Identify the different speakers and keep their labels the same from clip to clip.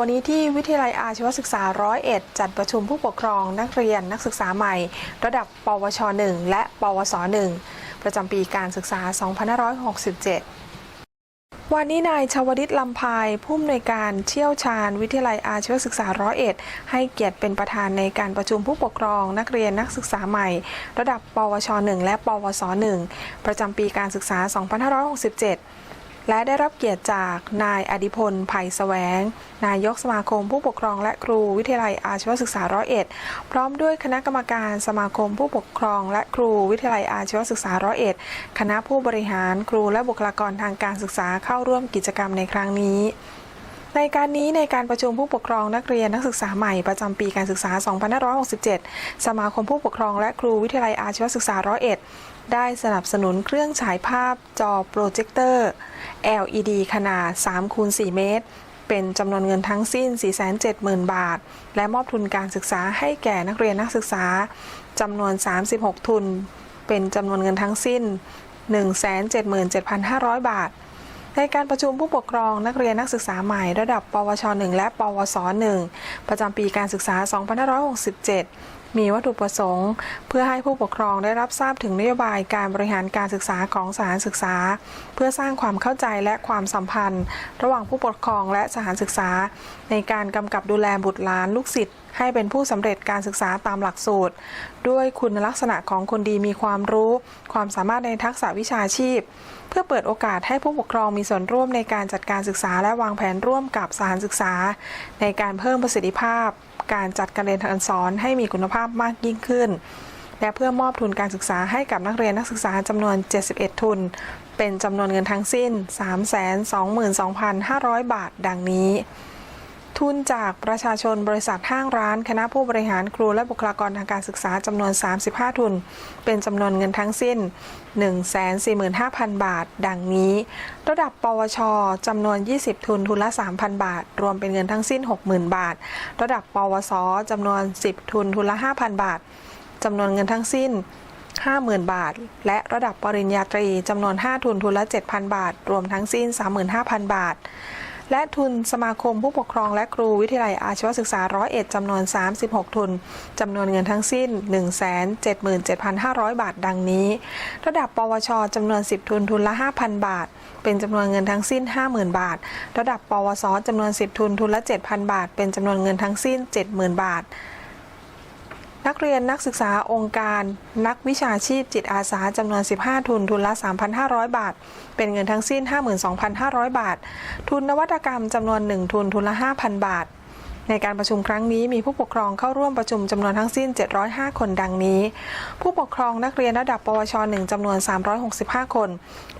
Speaker 1: วันนี้ที่วิทยาลัยอาชีวศึกษาร้อยเอ็ดจัดประชุมผู้ปกครองนักเรียนนักศึกษาใหม่ ระดับ ปวช 1 และ ปวส 1 ประจำปีการศึกษา 2567วันนี้นายชวดิตลำพายผู้อำนวยการเชี่ยวชาญ วิทยาลัยอาชีวศึกษาร้อยเอ็ดให้เกียรติเป็นประธานในการประชุมผู้ปกครอง นักเรียนนักศึกษาใหม่ ระดับ ปวช 1 และ ปวส 1 ประจำปีการศึกษา 2567 และได้รับเกียรติจากนายอดิพลไผ่แสวง นายกสมาคมผู้ปกครองและครูวิทยาลัยอาชีวศึกษาร้อยเอ็ดพร้อมด้วยคณะกรรมการสมาคมผู้ปกครองและครูวิทยาลัยอาชีวศึกษาร้อยเอ็ดคณะผู้บริหารครูและบุคลากรทางการศึกษาเข้าร่วมกิจกรรมในครั้งนี้ ในการนี้ในการประชุมผู้ปกครองนักเรียนนักศึกษาใหม่ประจำปีการศึกษา 2567 สมาคมผู้ปกครองและครูวิทยาลัยอาชีวศึกษาร้อยเอ็ดได้สนับสนุนเครื่องฉายภาพจอโปรเจคเตอร์ LED ขนาด3คูณ4เมตร เป็นจำนวนเงินทั้งสิ้น 470,000 บาท และมอบทุนการศึกษาให้แก่นักเรียนนักศึกษาจำนวน 36 ทุน เป็นจำนวนเงินทั้งสิ้น 177,500 บาท ในการประชุมผู้ปกครองนักเรียนนักศึกษาใหม่ระดับ ปวช 1 และ ปวส 1 ประจำปีการศึกษา 2567 มีวัตถุประสงค์ เพื่อให้ผู้ปกครองได้รับทราบถึงนโยบายการบริหารการศึกษาของสถานศึกษา เพื่อสร้างความเข้าใจและความสัมพันธ์ ระหว่างผู้ปกครองและสถานศึกษา ในการกำกับดูแลบุตรหลานลูกศิษย์ให้เป็นผู้สำเร็จการศึกษาตามหลักสูตร ด้วยคุณลักษณะของคนดีมีความรู้ ความสามารถในทักษะวิชาชีพ เพื่อเปิดโอกาสให้ผู้ปกครองมีส่วนร่วมในการจัดการศึกษาและวางแผนร่วมกับสถานศึกษา ในการเพิ่มประสิทธิภาพ การจัดการเรียนการสอนให้มีคุณภาพมากยิ่งขึ้น และเพื่อมอบทุนการศึกษาให้กับนักเรียนนักศึกษาจำนวน 71 ทุน เป็นจำนวนเงินทั้งสิ้น 322,500 บาท ดังนี้ ทุนจากประชาชนบริษัทห้างร้าน คณะผู้บริหารครูและบุคลากรทางการศึกษาจำนวน 35 ทุน เป็นจำนวนเงินทั้งสิ้น 145,000 บาท ดังนี้ ระดับ ปวชจำนวน 20 ทุนทุนละ 3,000 บาท รวมเป็นเงินทั้งสิ้น 60,000 บาท ระดับ ปวสจำนวน 10 ทุนทุนละ 5,000 บาทจำนวนเงินทั้งสิ้น50,000 บาท และระดับปริญญาตรีจำนวน 5 ทุนทุนละ 7,000 บาท รวมทั้งสิ้น 35,000 บาท และทุนสมาคมผู้ปกครองและครูวิทยาลัยอาชีวศึกษาร้อยเอ็ดจำนวน 36 ทุนจำนวนเงินทั้งสิ้น 177,500 บาทดังนี้ ระดับปวชจำนวน 10 ทุนทุนละ 5,000 บาท เป็นจำนวนเงินทั้งสิ้น 50,000 บาท ระดับปวสจำนวน 10 ทุนทุนละ 7,000 บาท เป็นจำนวนเงินทั้งสิ้น 70,000 บาท นักเรียนนักศึกษาองค์การ นักวิชาชีพจิตอาสาจำนวน 15 ทุน ทุนละ 3,500 บาท เป็นเงินทั้งสิ้น 52,500 บาท ทุนนวัตกรรมจำนวน 1 ทุน ทุนละ 5,000 บาท ในการประชุมครั้งนี้มีผู้ปกครองเข้าร่วมประชุมจำนวนทั้งสิ้น 705 คนดังนี้ ผู้ปกครองนักเรียนระดับ ปวช 1จำนวน 365 คน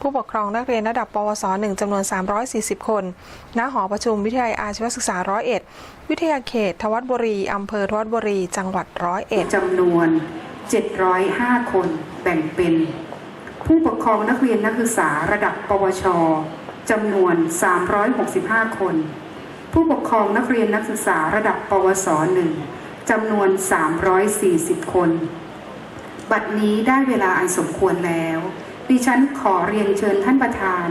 Speaker 1: ผู้ปกครองนักเรียนระดับ ปวส 1จำนวน 340 คนณหอประชุมวิทยาลัยอาชีวศึกษาร้อยเอ็ดวิทยาเขต ทวัดบุรีอำเภอทวัดบุรี จังหวัดร้อยเอ็ด
Speaker 2: จำนวน 705 คนแบ่งเป็น ผู้ปกครองนักเรียนนักศึกษาระดับ ปวชจำนวน 365 คน ผู้ปกครองนักเรียนนักศึกษาระดับปวส1จำนวน 340 คน บัดนี้ได้เวลาอันสมควรแล้ว ดิฉันขอเรียนเชิญท่านประธาน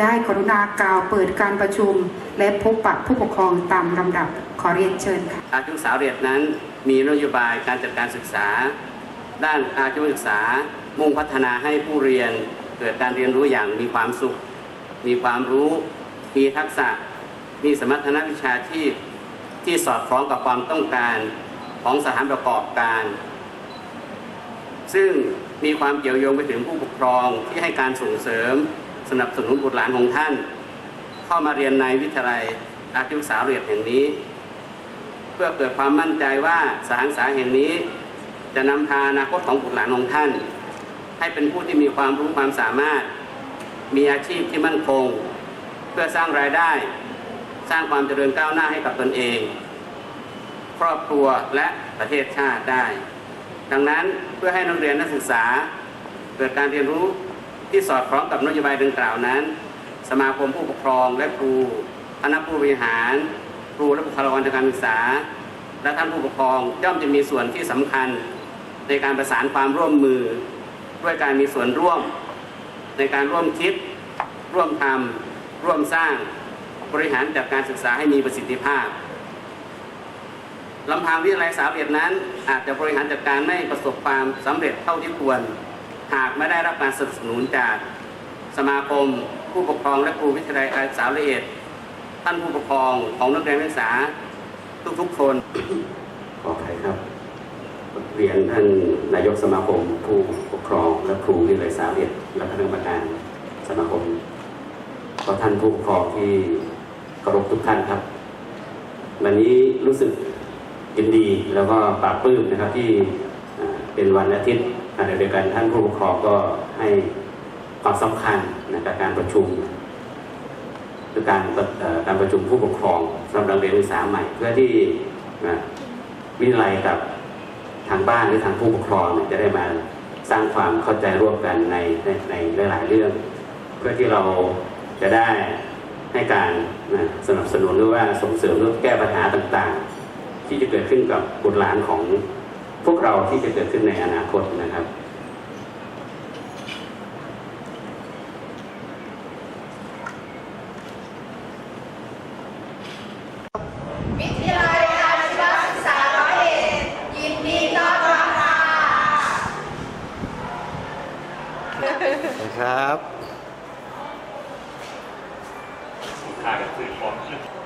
Speaker 2: ได้กรุณากล่าวเปิดการประชุม และพบปะผู้ปกครองตามลำดับขอเรียนเชิญค่ะ
Speaker 3: อาชีวศึกษาเรียนนั้นมีนโยบายการจัดการศึกษา ด้านอาชีวศึกษา มุ่งพัฒนาให้ผู้เรียนเกิดการเรียนรู้อย่างมีความสุข มีความรู้ มีทักษะ มีสมรรถนะวิชาชีพที่สอดคล้องกับความต้องการของสถานประกอบการ ซึ่งมีความเกี่ยวโยงไปถึงผู้ปกครองที่ให้การส่งเสริมสนับสนุนบุตรหลานของท่าน เข้ามาเรียนในวิทยาลัยอาชีวศึกษาเรียนแห่งนี้ เพื่อเกิดความมั่นใจว่าสถานศึกษาแห่งนี้ จะนำพาอนาคตของบุตรหลานของท่าน ให้เป็นผู้ที่มีความรู้ความสามารถ มีอาชีพที่มั่นคง เพื่อสร้างรายได้ สร้างความเจริญก้าวหน้าให้กับตนเอง ครอบครัวและประเทศชาติได้ ดังนั้นเพื่อให้นักเรียนนักศึกษา เกิดการเรียนรู้ที่สอดคล้องกับนโยบายดังกล่าวนั้น สมาคมผู้ปกครองและครูคณะผู้บริหาร ครูและบุคลากรทางการศึกษา และท่านผู้ปกครองย่อมจะมีส่วนที่สำคัญในการประสานความร่วมมือ ด้วยการมีส่วนร่วม ในการร่วมคิด ร่วมทำร่วมสร้าง
Speaker 4: บริหารจัดการศึกษาให้มีประสิทธิภาพลำพังวิทยาลัยสาวเอ็ดนั้น อาจจะบริหารจัดการไม่ประสบความสำเร็จเท่าที่ควร หากไม่ได้รับการสนับสนุนจากสมาคม ผู้ปกครองและครูวิทยาลัยสาวละเอียดท่านผู้ปกครองของนักเรียนนักศึกษาทุกๆคน
Speaker 3: ขออภัยครับเรียนท่านนายกสมาคม ผู้ปกครองและครูวิทยาลัยสาเด็จและคณะกรรมการสมาคมขอท่านผู้ปกครองที่ รพทุกท่านครับ วันนี้รู้สึกยินดีแล้วก็ปลาบปลื้มนะครับที่เป็นวันอาทิตย์ขณะเดียวกันท่านผู้ปกครองก็ให้ความสำคัญนะครับการประชุมคือการประเอ่อการประชุมผู้ปกครองสำหรับเรียนนักศึกษาใหม่ เพื่อที่วิทยาลัยกับทางบ้านหรือทางผู้ปกครองจะได้มาสร้างความเข้าใจร่วมกันในในในหลาย ๆ เรื่อง เพื่อที่เราจะได้ ให้การนะสนับสนุนหรือว่าส่งเสริมหรือแก้ปัญหาต่างๆ ที่จะเกิดขึ้นกับบุตรหลานของพวกเราที่จะเกิดขึ้นในอนาคตนะครับ
Speaker 5: วิทยาลัยอาชีวศึกษาร้อยเอ็ดยินดีต้อนรับค่ะ
Speaker 6: ครับ
Speaker 7: ถ่ายกับสื่อพร้อม